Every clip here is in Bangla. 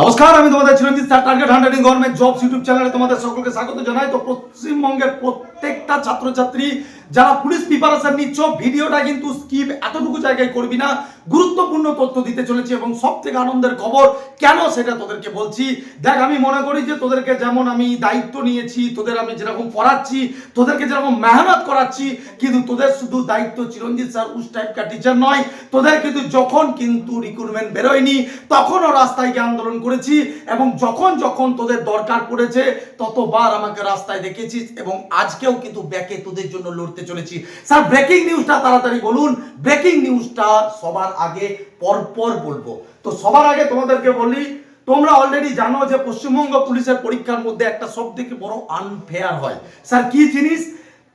নমস্কার, আমি তোমাদের Chiranjit sir target hundred government jobs YouTube চ্যানেলে তোমাদের সকলকে স্বাগত জানাই। তো পশ্চিমবঙ্গের প্রত্যেকটা ছাত্রছাত্রী যারা পুলিশ প্রিপারেশন নিচ্ছ, ভিডিওটা কিন্তু স্কিপ এতটুকু জায়গায় করবি না। গুরুত্বপূর্ণ তথ্য দিতে চলেছি এবং সব থেকে আনন্দের খবর, কেন সেটা তোদেরকে বলছি। দেখ, আমি মনে করি যে তোদেরকে যেমন আমি দায়িত্ব নিয়েছি, তোদের আমি যেরকম পড়াচ্ছি, তোদেরকে যেরকম মেহনত করাচ্ছি, কিন্তু তোদের শুধু দায়িত্ব চিরঞ্জিত স্যার, উস টাইপকা টিচার নয়। তোদের কিন্তু যখন কিন্তু রিক্রুটমেন্ট বেরোয়নি, তখনও রাস্তায় গিয়ে আন্দোলন করেছি এবং যখন যখন তোদের দরকার পড়েছে, ততবার আমাকে রাস্তায় দেখেছিস এবং আজকেও কিন্তু ব্যাকে তোদের জন্য লড়তে চলেছি। স্যার ব্রেকিং নিউজটা তাড়াতাড়ি বলুন। ব্রেকিং নিউজটা সবার আগে পরপর বলব। তো সবার আগে তোমাদেরকে বলি, তোমরা অলরেডি জানো যে পশ্চিমবঙ্গ পুলিশের পরীক্ষার মধ্যে একটা সব থেকে বড় আনফেয়ার হয়। স্যার, কি জিনিস?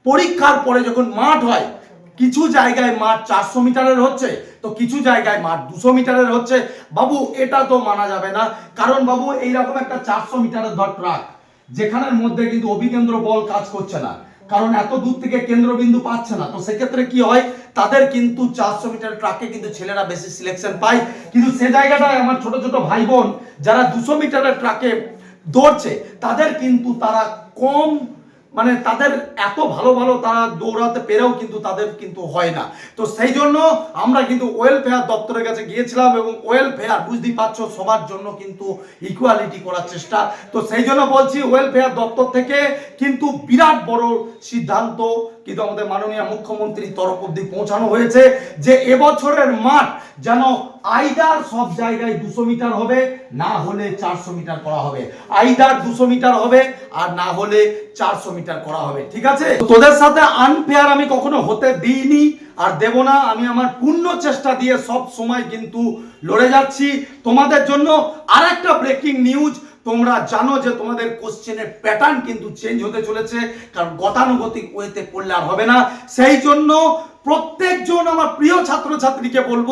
পরীক্ষার পরে যখন মাঠ হয়, কিছু জায়গায় মাঠ চারশো মিটারের হচ্ছে, তো কিছু জায়গায় মাঠ দুশো মিটারের হচ্ছে। বাবু, এটা তো মানা যাবে না। কারণ বাবু, এইরকম একটা চারশো মিটারের ধর ট্রাক, যেখানের মধ্যে কিন্তু অভিকেন্দ্র বল কাজ করছে না। কারণ এত দূর থেকে কেন্দ্রবিন্দু পাচ্ছে না। তো সেক্ষেত্রে কি হয়? তাদের কিন্তু চারশো মিটার ট্রাকে কিন্তু ছেলেরা বেশি সিলেকশন পায়। কিন্তু সে জায়গাটায় আমার ছোট ছোট ভাই বোন যারা দুশো মিটারের ট্রাকে দৌড়ছে, তাদের কিন্তু তারা কম মানে তাদের এত ভালো ভালো তারা দৌড়াতে পেরেও কিন্তু তাদের কিন্তু হয় না। তো সেই জন্য আমরা কিন্তু ওয়েলফেয়ার দপ্তরের কাছে গিয়েছিলাম এবং ওয়েলফেয়ার বুঝতেই পারছ সবার জন্য কিন্তু ইকুয়ালিটি করার চেষ্টা। তো সেই জন্য বলছি ওয়েলফেয়ার দপ্তর থেকে কিন্তু বিরাট বড় সিদ্ধান্ত কিন্তু আমাদের মাননীয় মুখ্যমন্ত্রীর তরফ অব্দি পৌঁছানো হয়েছে যে এবছরের মাঠ যেন আইদার সব জায়গায় দুশো মিটার হবে, না হলে চারশো মিটার করা হবে। আইদার দুশো মিটার হবে আর না হলে চারশো মিটার করা হবে, ঠিক আছে? তোদের সাথে আনফেয়ার আমি কখনো হতে দিইনি আর দেব না, আমি আমার পূর্ণ চেষ্টা দিয়ে সব সময় কিন্তু লড়ে যাচ্ছি। তোমাদের জন্য আর একটা ব্রেকিং নিউজ তোমরা জানো যে তোমাদের কোশ্চেনের প্যাটার্ন কিন্তু চেঞ্জ হতে চলেছে, কারণ গতানুগতিক ওয়েতে পড়লে আর হবে না। সেই জন্য প্রত্যেকজন আমার প্রিয় ছাত্রছাত্রীকে বলব,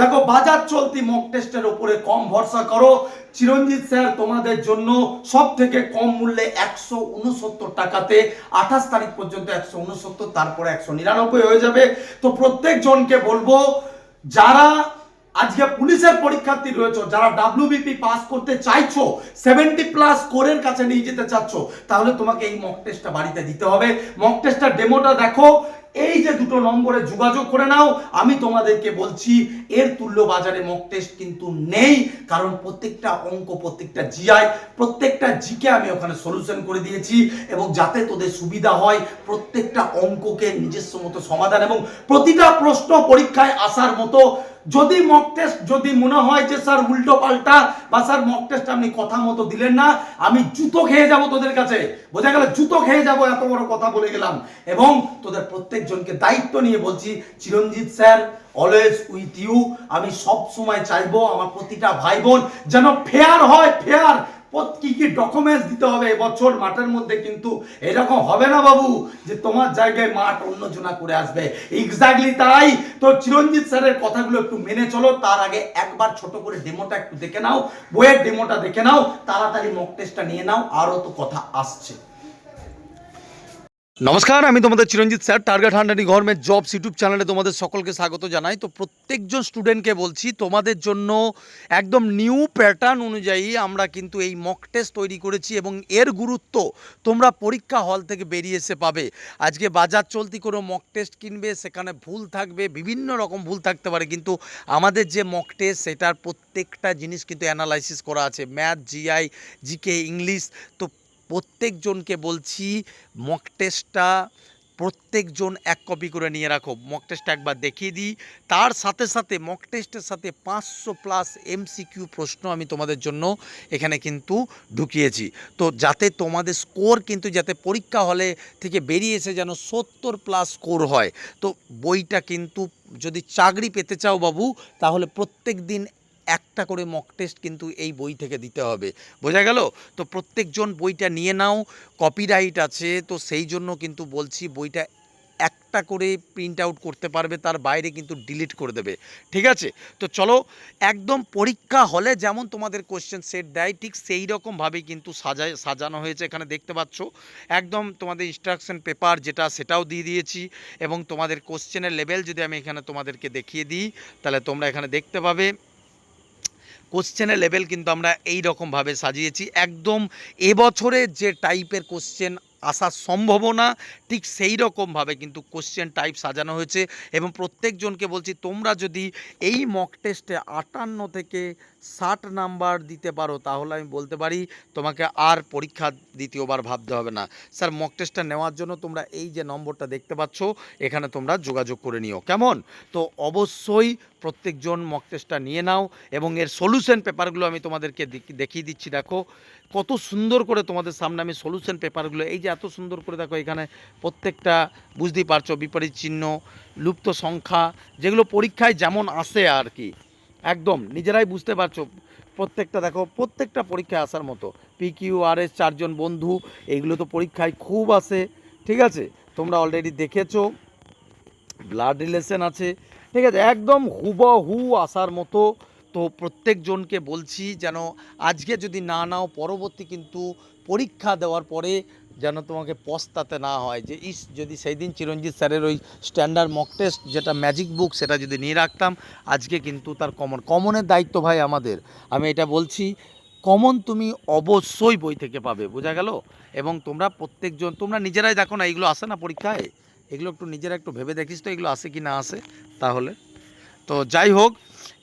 দেখো বাজার চলতি মক টেস্টের উপরে কম ভরসা করো। চিরঞ্জিত স্যার, তোমাদের জন্য সব থেকে কম মূল্যে একশো উনসত্তর টাকাতে আঠাশ তারিখ পর্যন্ত একশো উনসত্তর, তারপরে একশো নিরানব্বই হয়ে যাবে। তো প্রত্যেকজনকে বলব, যারা আজকে পুলিশের পরীক্ষার্থী রয়েছে, যারা ডাব্লিউবিপি পাস করতে চাইছো সেভেন্টি প্লাস কোরের কাছে নিয়ে যেতে চাচ্ছ, তাহলে তোমাকে এই মক টেস্টটা বাড়িতে দিতে হবে। মক টেস্টটা ডেমোটা দেখো এই যে দুটো নম্বরে যোগাযোগ করে নাও, আমি তোমাদেরকে বলছি, এর তুল্য বাজারে মক টেস্ট কিন্তু নেই, কারণ প্রত্যেকটা অঙ্ক, প্রত্যেকটা জিআই প্রত্যেকটা জিকে আমি ওখানে সলিউশন করে দিয়েছি, এবং যাতে তোদের সুবিধা হয়, প্রত্যেকটা অঙ্ককে নিজস্ব মতো সমাধান এবং প্রতিটা প্রশ্ন পরীক্ষায় আসার মতো। যদি মক টেস্ট যদি মনে হয় যে স্যার উল্টো পাল্টা, বা স্যার মক টেস্ট আপনি কথা মতো দিলেন না, আমি জুতো খেয়ে যাব তোদের কাছে। বোঝা গেল, জুতো খেয়ে যাব, এত বড় কথা বলে গেলাম। এবং তোদের প্রত্যেকজনকে দায়িত্ব নিয়ে বলছি, Chiranjit sir always with you আমি সব সময় চাইব আমার প্রতিটা ভাই বোন যেন ফেয়ার হয় ফেয়ার কি কি ডকুমেন্টস দিতে হবে এবছর মাঠের মধ্যে কিন্তু এরকম হবে না বাবু যে তোমার জায়গায় মাঠ অন্যজনা করে আসবে। এক্স্যাক্টলি তাই তো চিরঞ্জিত স্যারের কথাগুলো একটু মেনে চলো। তার আগে একবার ছোট করে ডেমোটা একটু দেখে নাও, বইয়ের ডেমোটা দেখে নাও, তাড়াতাড়ি মক টেস্টটা নিয়ে নাও, আরও তো কথা আসছে। নমস্কার, আমি তোমাদের Chiranjit sir, target hundred government jobs YouTube চ্যানেলে তোমাদের সকলকে স্বাগত জানাই। তো প্রত্যেকজন স্টুডেন্টকে বলছি, তোমাদের জন্য একদম নিউ প্যাটার্ন অনুযায়ী আমরা কিন্তু এই মক টেস্ট তৈরি করেছি এবং এর গুরুত্ব তোমরা পরীক্ষা হল থেকে বেরিয়ে এসে পাবে। আজকে বাজার চলতি কোনো মক টেস্ট কিনবে, সেখানে ভুল থাকবে, বিভিন্ন রকম ভুল থাকতে পারে, কিন্তু আমাদের যে মক টেস্ট সেটার প্রত্যেকটা জিনিস কিন্তু অ্যানালাইসিস করা আছে। ম্যাথ জিআই জিকে ইংলিশ তো প্রত্যেকজনকে বলছি মক টেস্টটা প্রত্যেকজন এক কপি করে নিয়ে রাখো। মক টেস্টটা একবার দেখিয়ে দিই। তার সাথে সাথে মক টেস্টের সাথে পাঁচশো প্লাস এমসিকিউ প্রশ্ন আমি তোমাদের জন্য এখানে কিন্তু ঢুকিয়েছি। তো যাতে তোমাদের স্কোর কিন্তু যাতে পরীক্ষা হলে থেকে বেরিয়ে এসে যেন সত্তর প্লাস স্কোর হয়। তো বইটা কিন্তু যদি চাকরি পেতে চাও বাবু, তাহলে প্রত্যেক দিন একটা করে মক টেস্ট কিন্তু এই বই থেকে দিতে হবে। বোঝা গেল? তো প্রত্যেকজন বইটা নিয়ে নাও কপিরাইট আছে, তো সেই জন্য কিন্তু বলছি বইটা একটা করে প্রিন্ট আউট করতে পারবে, তার বাইরে কিন্তু ডিলিট করে দেবে। ঠিক আছে? তো চলো, একদম পরীক্ষা হলে যেমন তোমাদের কোশ্চেন সেট দেয়, ঠিক সেই রকমভাবেই কিন্তু সাজায়, সাজানো হয়েছে এখানে দেখতে পাচ্ছ। একদম তোমাদের ইনস্ট্রাকশন পেপার যেটা, সেটাও দিয়ে দিয়েছি এবং তোমাদের কোশ্চেনের লেভেল যদি আমি এখানে তোমাদেরকে দেখিয়ে দিই, তাহলে তোমরা এখানে দেখতে পাবে। কোশ্চেনের লেভেল কিন্তু আমরা এই রকমভাবে সাজিয়েছি। একদম এবছরে যে টাইপের কোশ্চেন আসার সম্ভাবনা, ঠিক সেই রকমভাবে কিন্তু কোশ্চেন টাইপ সাজানো হয়েছে এবং প্রত্যেকজনকে বলছি, তোমরা যদি এই মক টেস্টে আটান্ন থেকে ষাট নাম্বার দিতে পারো, তাহলে আমি বলতে পারি তোমাকে আর পরীক্ষা দ্বিতীয়বার ভাবতে হবে না। স্যার মক টেস্টটা নেওয়ার জন্য তোমরা এই যে নম্বরটা দেখতে পাচ্ছ, এখানে তোমরা যোগাযোগ করে নিও। কেমন? তো অবশ্যই প্রত্যেকজন মক টেস্টটা নিয়ে নাও এবং এর সলিউশন পেপারগুলো আমি তোমাদেরকে দেখ- দেখিয়ে দিচ্ছি। দেখো, কত সুন্দর করে তোমাদের সামনে আমি সলিউশন পেপারগুলো এই যে এত সুন্দর করে দেখো এখানে প্রত্যেকটা, বুঝতেই পারছ, বিপরীত চিহ্ন, লুপ্ত সংখ্যা, যেগুলো পরীক্ষায় যেমন আসে আর কি। একদম, নিজেরাই বুঝতে পারছ, প্রত্যেকটা দেখো, প্রত্যেকটা পরীক্ষায় আসার মতো। পি কিউ আর এস চারজন বন্ধু, এইগুলো তো পরীক্ষায় খুব আসে, ঠিক আছে? তোমরা অলরেডি দেখেছ ব্লাড রিলেশন আছে ঠিক আছে, একদম হুবহু আসার মতো। তো প্রত্যেকজনকে বলছি যেন আজকে যদি না নাও, পরবর্তী কিন্তু পরীক্ষা দেওয়ার পরে যেন তোমাকে পস্তাতে না হয় যে, ইস, যদি সেই দিন চিরঞ্জিত স্যারের ওই স্ট্যান্ডার্ড মক টেস্ট যেটা ম্যাজিক বুক সেটা যদি নিয়ে রাখতাম, আজকে কিন্তু তার কমন কমনের দায়িত্ব ভাই আমাদের। আমি এটা বলছি কমন তুমি অবশ্যই বই থেকে পাবে। বোঝা গেল? এবং তোমরা প্রত্যেকজন, তোমরা নিজেরাই দেখো না, এইগুলো আসে না পরীক্ষায়? এগুলো একটু নিজেরা একটু ভেবে দেখিস তো, এগুলো আসে কি না আসে তাহলে। তো যাই হোক,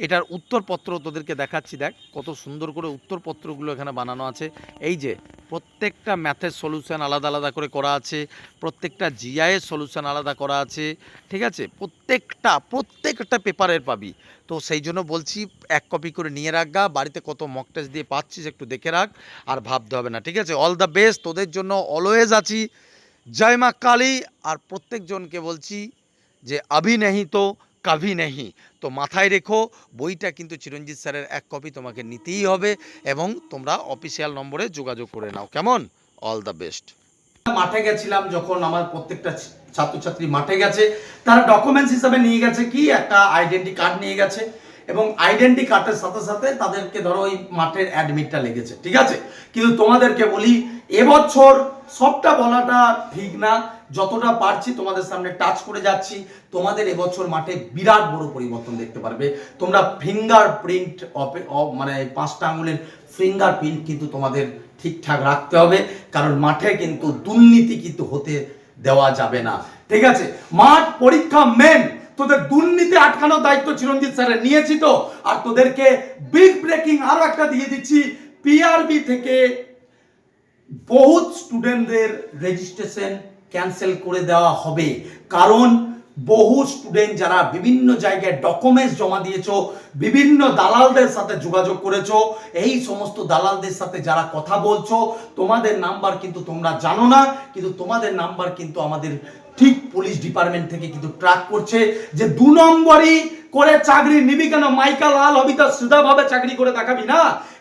এটার উত্তরপত্র তোদেরকে দেখাচ্ছি, দেখ কত সুন্দর করে উত্তরপত্রগুলো এখানে বানানো আছে। এই যে, প্রত্যেকটা ম্যাথের সলিউশন আলাদা আলাদা করে করা আছে, প্রত্যেকটা জিআইয়ের সলিউশন আলাদা করা আছে, ঠিক আছে? প্রত্যেকটা প্রত্যেকটা পেপারের পাবি। তো সেই জন্য বলছি, এক কপি করে নিয়ে রাখগা বাড়িতে কত মক টেস্ট দিয়ে পাচ্ছিস একটু দেখে রাখ, আর ভাবতে হবে না, ঠিক আছে? অল দ্য বেস্ট তোদের জন্য অলওয়েজ আছি। জয় মা কালী। আর প্রত্যেকজনকে বলছি যে আভি নেহি তো কাভি নেহি। তো মাথায় রেখো, বইটা কিন্তু চিরঞ্জিত স্যারের এক কপি, তোমাকে নিতেই হবে এবং তোমরা অফিসিয়াল নম্বরে যোগাযোগ করে নাও। কেমন? অল দ্য বেস্ট মাঠে গেছিলাম যখন আমার প্রত্যেকটা ছাত্রছাত্রী মাঠে গেছে। তারা ডকুমেন্টস হিসাবে নিয়ে গেছে, কি একটা আইডেন্টি কার্ড নিয়ে গেছে। এবং আইডেন্টি কার্ডের সাথে সাথে তাদেরকে ধরো ওই মাঠের অ্যাডমিটটা লেগেছে, ঠিক আছে? কিন্তু তোমাদেরকে বলি, এবছর সবটা বলাটা ঠিক না। যতটা পারছি তোমাদের সামনে টাচ করে যাচ্ছি। তোমাদের এবছর মাঠে বিরাট বড় পরিবর্তন দেখতে পারবে। তোমরা ফিঙ্গার প্রিন্ট মানে পাঁচটা আঙুলের ফিঙ্গার প্রিন্ট কিন্তু তোমাদের ঠিকঠাক রাখতে হবে। কারণ মাঠে কিন্তু দুর্নীতি কিন্তু হতে দেওয়া যাবে না। ঠিক আছে? মাঠ পরীক্ষা মেন তোদের দুর্নীতি আটকানোর দায়িত্ব চিরঞ্জিত স্যারের। নিয়েছি তো। আর তোদেরকে বিগ ব্রেকিং আরও একটা দিয়ে দিচ্ছি। পিআরবি থেকে বহুত স্টুডেন্টদের রেজিস্ট্রেশন ক্যান্সেল করে দেওয়া হবে। কারণ বহু স্টুডেন্ট যারা বিভিন্ন জায়গায় ডকুমেন্টস জমা দিয়েছ, বিভিন্ন দালালদের সাথে যোগাযোগ করেছ, এই সমস্ত দালালদের সাথে যারা কথা বলছো, তোমাদের নাম্বার কিন্তু তোমরা জানো না, কিন্তু তোমাদের নাম্বার কিন্তু আমাদের ঠিক পুলিশ ডিপার্টমেন্ট থেকে কিন্তু ট্রাক করছে যে দু নম্বরই করে চাকরি নিবি কেন? মাইকা লাল হবি তো সিধাভাবে চাকরি করে দেখাবি না?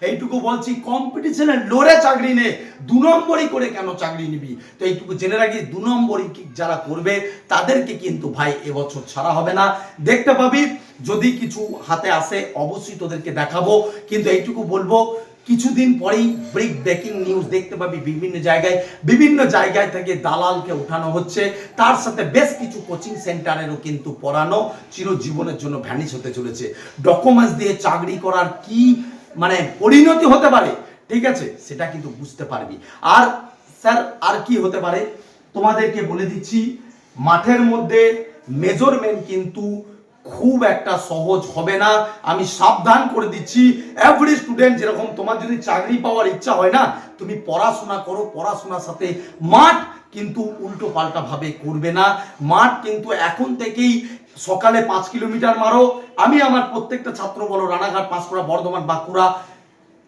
এইটুকু বলছি কম্পিটিশনে লড়ে চাকরি নে। দু নম্বরই করে কেন চাকরি নিবি? তো এইটুকু জেনে রাখি, দু নম্বরই যারা করবে, তাদেরকে কিন্তু ভাই এবছর ছাড়া হবে না। দেখতে পাবি যদি কিছু হাতে আসে, অবশ্যই তোদেরকে দেখাবো। কিন্তু এইটুকু বলব, কিছুদিন পরেই ব্রেক ব্রেকিং নিউজ দেখতে পাবি বিভিন্ন জায়গায়। বিভিন্ন জায়গায় থেকে দালালকে উঠানো হচ্ছে। তার সাথে বেশ কিছু কোচিং সেন্টারেরও কিন্তু পড়ানো চিরজীবনের জন্য ভ্যানিশ হতে চলেছে। ডকুমেন্টস দিয়ে চাকরি করার কি মানে পরিণতি হতে পারে, ঠিক আছে? সেটা কিন্তু বুঝতে পারবি। আর স্যার, আর কি হতে পারে? তোমাদেরকে বলে দিচ্ছি, মাঠের মধ্যে মেজরমেন্ট কিন্তু খুব একটা সহজ হবে না। আমি সাবধান করে দিচ্ছি। এভরি স্টুডেন্ট যেরকম তোমার যদি চাকরি পাওয়ার ইচ্ছা হয় না, তুমি পড়াশোনা করো, পড়াশোনার সাথে মাঠ কিন্তু উল্টো পাল্টা ভাবে করবে না। মাঠ কিন্তু এখন থেকেই সকালে পাঁচ কিলোমিটার মারো। আমি আমার প্রত্যেকটা ছাত্র বলো, রানাঘাট, পাঁশকুড়া, বর্ধমান, বাঁকুড়া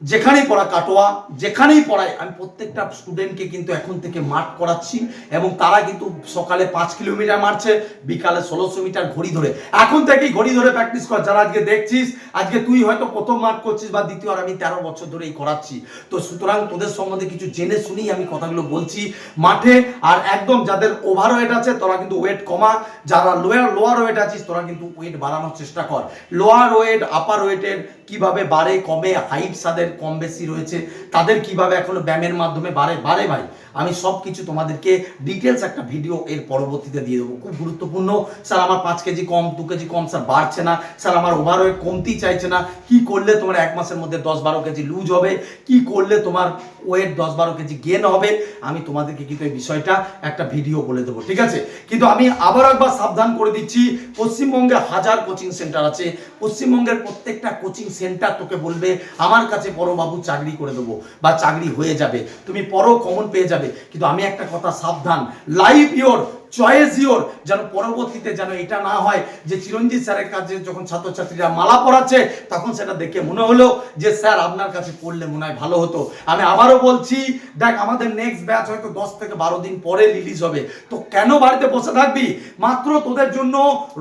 যেখানেই পড়া কাটোয়া, যেখানেই পড়াই আমি প্রত্যেকটা স্টুডেন্টকে কিন্তু এখন থেকে মাঠ করাচ্ছি এবং তারা কিন্তু সকালে পাঁচ কিলোমিটার মারছে, বিকালে ষোলোশো মিটার ঘড়ি ধরে। এখন থেকেই ঘড়ি ধরে প্র্যাকটিস কর, যারা আজকে দেখছিস, আজকে তুই হয়তো প্রথম মাঠ করছিস বা দ্বিতীয়, আর আমি তেরো বছর ধরেই করাচ্ছি। তো সুতরাং তোদের সম্বন্ধে কিছু জেনে শুনেই আমি কথাগুলো বলছি মাঠে, আর একদম যাদের ওভার ওয়েট আছে, তোরা কিন্তু ওয়েট কমা। যারা লোয়ার লোয়ার ওয়েট আছিস, তোরা কিন্তু ওয়েট বাড়ানোর চেষ্টা কর। লোয়ার ওয়েট আপার ওয়েটের কীভাবে বাড়ে কমে হাইট সাদের কম বেশি রয়েছে তাদের কীভাবে এখনও ব্যায়ামের মাধ্যমে বাড়ে? বাড়ে ভাই। আমি সব কিছু তোমাদেরকে ডিটেলস একটা ভিডিও এর পরবর্তীতে দিয়ে দেবো। খুব গুরুত্বপূর্ণ। স্যার, আমার পাঁচ কেজি কম, দু কেজি কম, স্যার, বাড়ছে না। স্যার, আমার ওভারওয়েট কমতেই চাইছে না। কি করলে তোমার এক মাসের মধ্যে দশ বারো কেজি লুজ হবে? কি করলে তোমার ওয়েট দশ বারো কেজি গেন হবে? আমি তোমাদেরকে কিন্তু এই বিষয়টা একটা ভিডিও বলে দেবো, ঠিক আছে? কিন্তু আমি আবার একবার সাবধান করে দিচ্ছি। পশ্চিমবঙ্গে হাজার কোচিং সেন্টার আছে। পশ্চিমবঙ্গের প্রত্যেকটা কোচিং সেন্টার তোকে বলবে, আমার কাছে পড়ো চাকরি করে দেবো। বা চাকরি হয়ে যাবে। তুমি পরও কমন পেয়ে যাবে। কিন্তু আমি একটা কথা, সাবধান। লাইফ ইয়োর চয়েস ইয়োর যেন পরবর্তীতে যেন এটা না হয় যে চিরঞ্জিত স্যারের কাছে যখন ছাত্রছাত্রীরা মালা পড়াচ্ছে তখন সেটা দেখে মনে হলো যে স্যার আপনার কাছে পড়লে মনে হয় ভালো হতো। আমি আবারও বলছি, দেখ আমাদের নেক্সট ব্যাচ হয়তো দশ থেকে বারো দিন পরে রিলিজ হবে। তো কেন বাড়িতে বসে থাকবি? মাত্র তোদের জন্য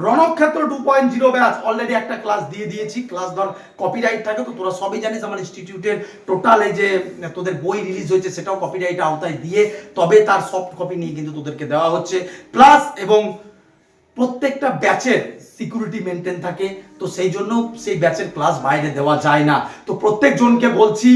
Ranakshetra two point zero batch already একটা ক্লাস দিয়ে দিয়েছি। ক্লাস ধর কপিরাইট থাকে তো তোরা সবই জানিস আমার ইনস্টিটিউটের টোটাল এই যে, তোদের বই রিলিজ হয়েছে সেটাও কপিরাইট আওতায় দিয়ে তবে তার সফট কপি নিয়ে কিন্তু তোদেরকে দেওয়া হচ্ছে। প্লাস এবং প্রত্যেকটা ব্যাচের সিকিউরিটি মেনটেন থাকে, তো সেই জন্য সেই ব্যাচের ক্লাস বাইরে দেওয়া যায় না। তো প্রত্যেকজনকে বলছি,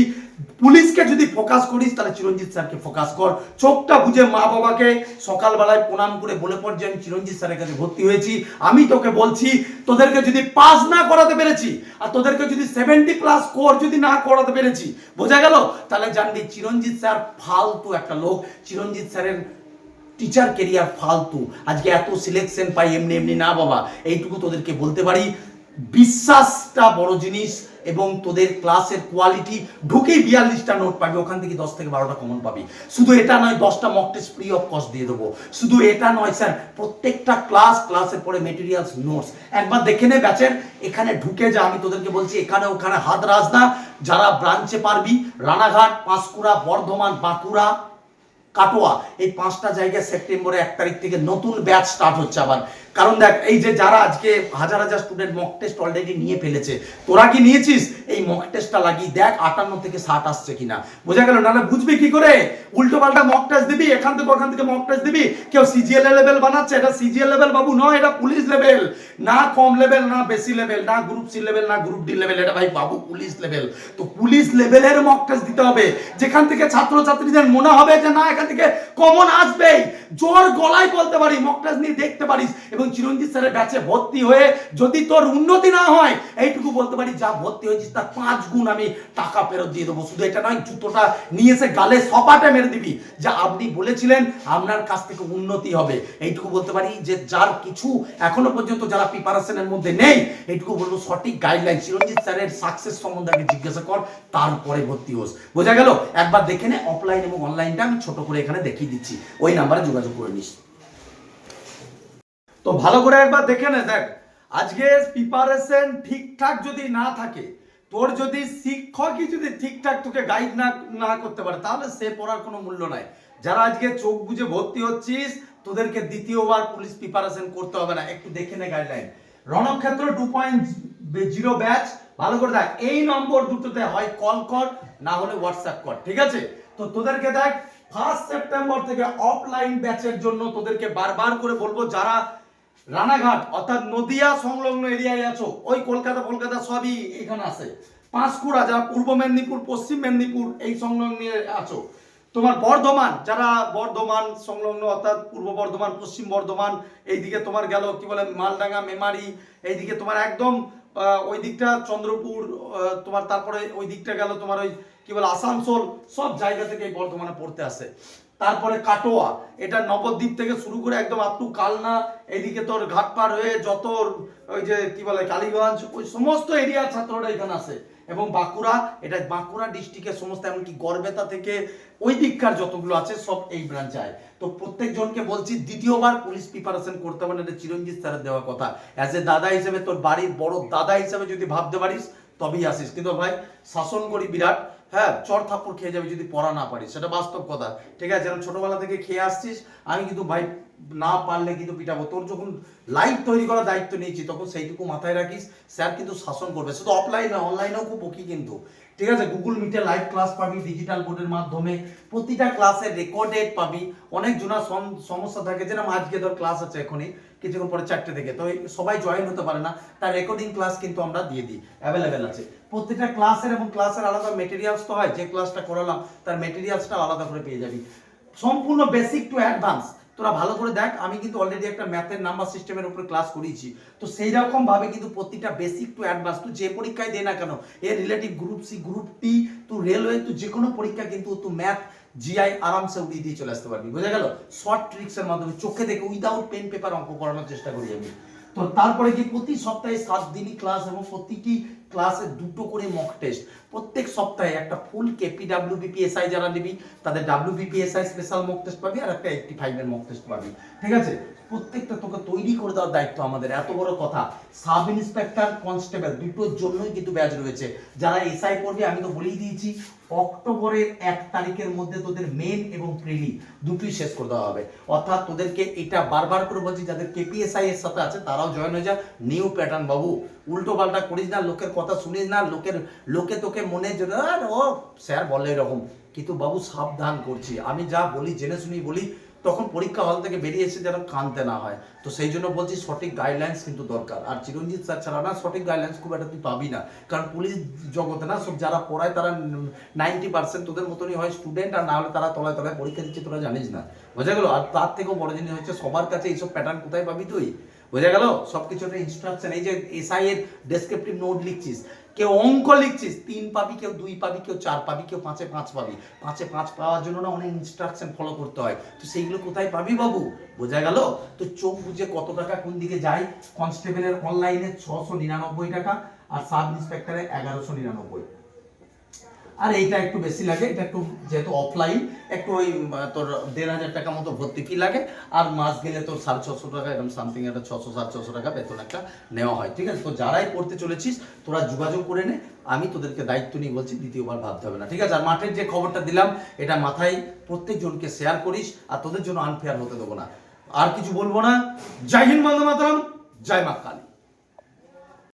পুলিশকে যদি ফোকাস করিস, তাহলে চিরঞ্জিত স্যারকে ফোকাস কর। চোখটা বুঝে মা বাবাকে সকালবেলায় প্রণাম করে বলে পড় যে, আমি চিরঞ্জিত স্যারের কাছে ভর্তি হয়েছি। আমি তোকে বলছি, তোদেরকে যদি পাস না করাতে পেরেছি, আর তোদেরকে যদি সেভেন্টি প্লাস স্কোর যদি না করাতে পেরেছি, বোঝা গেল? তাহলে জানবি, চিরঞ্জিত স্যার ফালতু একটা লোক। চিরঞ্জিত স্যারের টিচার কেরিয়ার ফালতু। আজকে এত সিলেকশন পাই, এমনি এমনি, না বাবা। এইটুকু তোদেরকে বলতে পারি, বিশ্বাসটা বড় জিনিস এবং তোদের ক্লাসের কোয়ালিটি ঢুকেই বিয়াল্লিশটা নোট পাবি, ওখান থেকে দশ থেকে বারোটা কমন পাবি। শুধু এটা নয়, দশটা mock test free of cost দিয়ে দেবো। শুধু এটা নয় স্যার প্রত্যেকটা ক্লাস ক্লাসের পরে মেটেরিয়ালস নোটস একবার দেখে নে ব্যাচের এখানে ঢুকে যা। আমি তোদেরকে বলছি, এখানে, ওখানে হাত রাজ না। যারা ব্রাঞ্চে পারবি, রানাঘাট, পাঁশকুড়া, বর্ধমান, বাঁকুড়া কাটোয়া। এই পাঁচটা জায়গায় সেপ্টেম্বরে এক তারিখ থেকে নতুন ব্যাচ স্টার্ট হচ্ছে আবার। কারণ দেখ, এই যে যারা আজকে হাজার হাজার স্টুডেন্ট মক টেস্ট অলরেডি নিয়ে ফেলেছে, তোরা কি নিয়েছিস? এই মক টেস্টটা লাগিয়ে দেখ আটান্ন থেকে ষাট আসছে কিনা। বোঝা গেল? নাহলে বুঝবি কি করে? উল্টো পাল্টা মক টেস্ট দিবি, এখান থেকে ওখান থেকে মক টেস্ট দিবি। কেউ সিজিএল লেভেল বানাচ্ছে, এটা সিজিএল লেভেল বাবু নয়, এটা পুলিশ লেভেল না কম লেভেল না বেশি লেভেল না গ্রুপ সি লেভেল না গ্রুপ ডি লেভেল এটা ভাই বাবু পুলিশ লেভেল তো পুলিশ লেভেলের মক টেস্ট দিতে হবে। যেখান থেকে ছাত্রছাত্রীদের মনে হবে যে না, এখান থেকে কমন আসবেই। জোর গলায় বলতে পারি মক টেস্ট নিয়ে দেখতে পারিস। এবং চিরঞ্জিত স্যারের ব্যাচে ভর্তি হয়ে যদি তোর উন্নতি না হয়, এইটুকু বলতে পারি, যা ভর্তি হয়েছিস তার পাঁচ গুণ আমি টাকা ফেরত দিয়ে দেবো। শুধু এটা নয়, জুতোটা নিয়ে এসে গালে সপাটে মেরে দিবি। যা আপনি বলেছিলেন, আপনার কাছ থেকে উন্নতি হবে। এইটুকু বলতে পারি যে যার কিছু এখনও পর্যন্ত যারা প্রিপারেশনের মধ্যে নেই, এইটুকু বলব সঠিক গাইডলাইন চিরঞ্জিত স্যারের সাকসেস সম্বন্ধে আগে জিজ্ঞাসা কর, তারপরে ভর্তি হোস। বোঝা গেল? একবার দেখে নে অফলাইন এবং অনলাইনটা আমি ছোট করে এখানে দেখিয়ে দিচ্ছি। ওই নাম্বারে যোগাযোগ করে নিস। তো ভালো করে একবার দেখে নে, দেখ। আজকে প্রিপারেশন ঠিকঠাক যদি না থাকে, তোর যদি শিক্ষকই যদি ঠিকঠাক তোকে গাইড না না করতে পারে, তাহলে সে পড়ার কোনো মূল্য নাই। যারা আজকে চোখ বুঝে ভর্তি হচ্ছিস, তোদেরকে দ্বিতীয়বার পুলিশ প্রিপারেশন করতে হবে না। একটু দেখে নে গাইডলাইন রণক্ষেত্র টু পয়েন্ট জিরো ব্যাচ ভালো করে দেখ, এই নম্বর দুটোতে হয় কল কর, না হলে হোয়াটসঅ্যাপ কর, ঠিক আছে? তো তোদেরকে দেখ ফার্স্ট সেপ্টেম্বর থেকে অফলাইন ব্যাচের জন্য তোদেরকে বারবার করে বলব, যারা রানাঘাট, অর্থাৎ নদিয়া সংলগ্ন এরিয়ায় আছো। ওই কলকাতা কলকাতা সবই এখানে আছে। পাঁশকুড়া যারা পূর্ব মেদিনীপুর, পশ্চিম মেদিনীপুর এই সংলগ্ন আছো। তোমার বর্ধমান, যারা বর্ধমান সংলগ্ন, অর্থাৎ পূর্ব বর্ধমান, পশ্চিম বর্ধমান, এইদিকে তোমার গেল কি বলে, মালডাঙ্গা, মেমারি, এইদিকে তোমার একদম ওই দিকটা চন্দ্রপুর তোমার তারপরে ওই দিকটা গেল তোমার ওই কি বলে, আসানসোল, সব জায়গা থেকে এই বর্ধমানে পড়তে আসে। তারপরে কাটোয়া। এটা নবদ্বীপ থেকে শুরু করে একদম আপ টু কালনা এইদিকে তোর ঘাটপাড় হয়ে যত ওই যে কি বলে, কালীগঞ্জ, ওই সমস্ত এরিয়ার ছাত্ররা এখানে আসে। এবং বাঁকুড়া, এটা বাঁকুড়া ডিস্ট্রিক্টের সমস্ত, এমনকি গড়বেতা থেকে ওই দিককার যতগুলো আছে, সব এই ব্রাঞ্চে আয়। তো প্রত্যেকজনকে বলছি, দ্বিতীয়বার পুলিশ প্রিপারেশন করতে হবে না এটা চিরঞ্জিত স্যারের দেওয়া কথা। অ্যাজ এ দাদা হিসেবে তোর বাড়ির বড় দাদা হিসেবে যদি ভাবতে পারিস, তবেই আসিস। কিন্তু ভাই, শাসন করি বিরাট। হ্যাঁ চর থাপ্পড় খেয়ে যাবে যদি পড়া না পারিস। সেটা বাস্তব কথা। ঠিক আছে ছোটবেলা থেকে খেয়ে আসছিস, আমি কিন্তু ভাই না পারলে কিন্তু পিটাবো। তোর যখন লাইভ তৈরি করার দায়িত্ব নিয়েছি, তখন সেইটুকু মাথায় রাখিস, স্যার কিন্তু শাসন করবে। শুধু অফলাইন অনলাইনেও খুব বকি কিন্তু। ঠিক আছে গুগল মিটে লাইভ ক্লাস পাবি ডিজিটাল বোর্ডের মাধ্যমে। প্রতিটা ক্লাসে রেকর্ডেড পাবি। অনেক জনা সম- সমস্যা থাকে যেরকম আজকে ধর ক্লাস আছে এখনই, কিছুক্ষণ পরে চারটে থেকে। তো সবাই জয়েন হতে পারে না, তার রেকর্ডিং ক্লাস কিন্তু আমরা দিয়ে দিই অ্যাভেলেবেল আছে। প্রত্যেকটা ক্লাসের এবং ক্লাসের আলাদা মেটেরিয়ালস তো হয়, যে ক্লাসটা করালাম, তার মেটেরিয়ালসটা আলাদা করে পেয়ে যাবি। সম্পূর্ণ বেসিক টু অ্যাডভান্স তোরা ভালো করে দেখ, আমি কিন্তু অলরেডি একটা ম্যাথের নাম্বার সিস্টেমের উপরে ক্লাস করিয়েছি। তো সেই রকম ভাবে কিন্তু প্রতিটা বেসিক টু অ্যাডভান্স তুই যে পরীক্ষায় দে না কেন, এর relative group C group D তুই রেলওয়ে তুই যে কোনো পরীক্ষা কিন্তু তুই ম্যাথ জিআই আরামসে উড়িয়ে দিয়ে চলে আসতে পারবি। বোঝা গেল? শর্ট ট্রিক্সের মাধ্যমে চোখে দেখে উইদাউট পেন পেপার অঙ্ক করানোর চেষ্টা করি আমি। তো তারপরে কি প্রতি সপ্তাহে সাত দিনই ক্লাস এবং প্রতিটি ক্লাসে দুটো করে মক টেস্ট প্রত্যেক সপ্তাহে একটা ফুল কেপি ডাব্লিউ বিপিএসআই যারা নিবি, তাদের W BPSI special mock test পাবি আর একটা এইটটি ফাইভের মক টেস্ট পাবি। ঠিক আছে? প্রত্যেকটা তোকে তৈরি করে দেওয়ার দায়িত্ব আমাদের। এত বড় কথা। সাব ইন্সপেক্টর কনস্টেবল দুটোর জন্যই কিন্তু ব্যাচ রয়েছে। যারা এসআই করবে, আমি তো বলেই দিয়েছি, অক্টোবরের এক তারিখের মধ্যে তোদের মেন এবং প্রিলি দুটোই শেষ করে দেওয়া হবে। অর্থাৎ তোদেরকে এটা বারবার করে বলছি, যাদের কেপিএসআই এর সাথে আছে, তারাও জয়েন হয়ে যা। নিউ প্যাটার্ন বাবু উল্টো পাল্টা করিস না, লোকের কথা শুনিস না, লোকের, লোকে তোকে মনে যে "আর ও স্যার বলে এরকম, কিন্তু বাবু সাবধান করছি। আমি যা বলি, জেনে শুনি বলি, তখন পরীক্ষা হল থেকে বেরিয়ে এসে যেন কানতে না হয়। তো সেই জন্য বলছি সঠিক গাইডলাইন্স কিন্তু দরকার। আর চিরঞ্জিত স্যার ছাড়া না সঠিক গাইডলাইন্স খুব একটা তুই পাবি না। কারণ পুলিশ জগতে না সব যারা পড়ায় তারা নাইনটি পার্সেন্ট তোদের মতনই হয় স্টুডেন্ট আর না হলে তারা তলায় তলায় পরীক্ষা দিচ্ছে, তোরা জানিস না। বোঝা গেল? আর তার থেকেও বড় জিনিস হচ্ছে সবার কাছে এইসব প্যাটার্ন কোথায় পাবি তুই? বোঝা গেল? সব কিছু একটা ইনস্ট্রাকশন এই যে এসআই এর ডেসক্রিপটিভ নোট লিখছিস কেউ অঙ্ক লিখছিস, তিন পাবি কেউ দুই পাবি, কেউ চার পাবি, কেউ পাঁচে পাঁচ পাবি। পাঁচে পাঁচ পাওয়ার জন্য না অনেক ইনস্ট্রাকশন ফলো করতে হয়। তো সেইগুলো কোথায় পাবি বাবু? বোঝা গেল? তো চোখ বুঝে কত টাকা কোন দিকে যায়? কনস্টেবলের অনলাইনে ছশো নিরানব্বই টাকা আর সাব ইন্সপেক্টরে এগারোশো নিরানব্বই। আর এইটা একটু বেশি লাগে, এটা একটু যেহেতু অফলাইন একটু ওই তোর দেড় হাজার টাকা মতো ভর্তি ফি লাগে, আর মাস গেলে তোর সাড়ে ছশো টাকা এরকম সামথিং একটা ছশো, সাড়ে ছশো টাকা বেতন একটা নেওয়া হয়, ঠিক আছে? তো যারাই পড়তে চলেছিস, তোরা যোগাযোগ করে নে, আমি তোদেরকে দায়িত্ব নিয়ে বলছি, দ্বিতীয়বার ভাবতে হবে না, ঠিক আছে? আর মাঠের যে খবরটা দিলাম, এটা মাথায় প্রত্যেকজনকে শেয়ার করিস, আর তোদের জন্য আনফেয়ার হতে দেবো না। আর কিছু বলব না? জয় হিন্দ বন্দে মাতরম, জয় মা কালী।